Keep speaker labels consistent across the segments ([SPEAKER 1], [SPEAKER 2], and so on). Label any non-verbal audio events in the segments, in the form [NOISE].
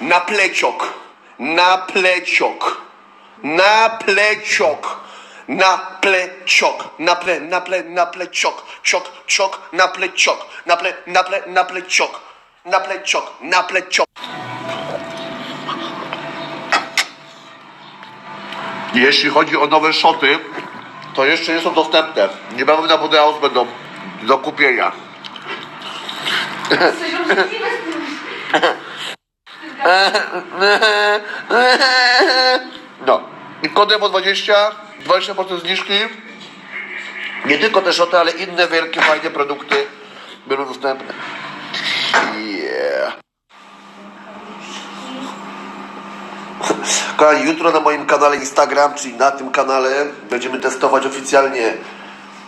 [SPEAKER 1] Na pleciok. Na pleciok. Na pleciok. Na pleciok. Na ple, na ple, na pleciok. Ciok, ciok, na pleciok. Na ple, na ple, na pleciok. Na pleciok, na pleciok. Jeśli chodzi o nowe szoty, to jeszcze nie są dostępne. Niebawem na House będą do kupienia. [LAUGHS] No. I kodem o 20, 20% zniżki. Nie tylko te szoty, ale inne wielkie, fajne produkty będą dostępne. Yeah. Kochani, jutro na moim kanale Instagram, czyli na tym kanale, będziemy testować oficjalnie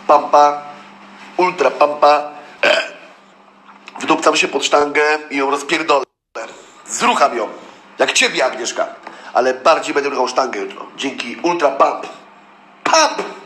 [SPEAKER 1] Pampa, Ultra Pampa. Się pod sztangę i ją rozpierdolę. Zrucham ją. Jak ciebie, Agnieszka. Ale bardziej będę ruchał sztangę jutro. Dzięki Ultra Pump. Pump!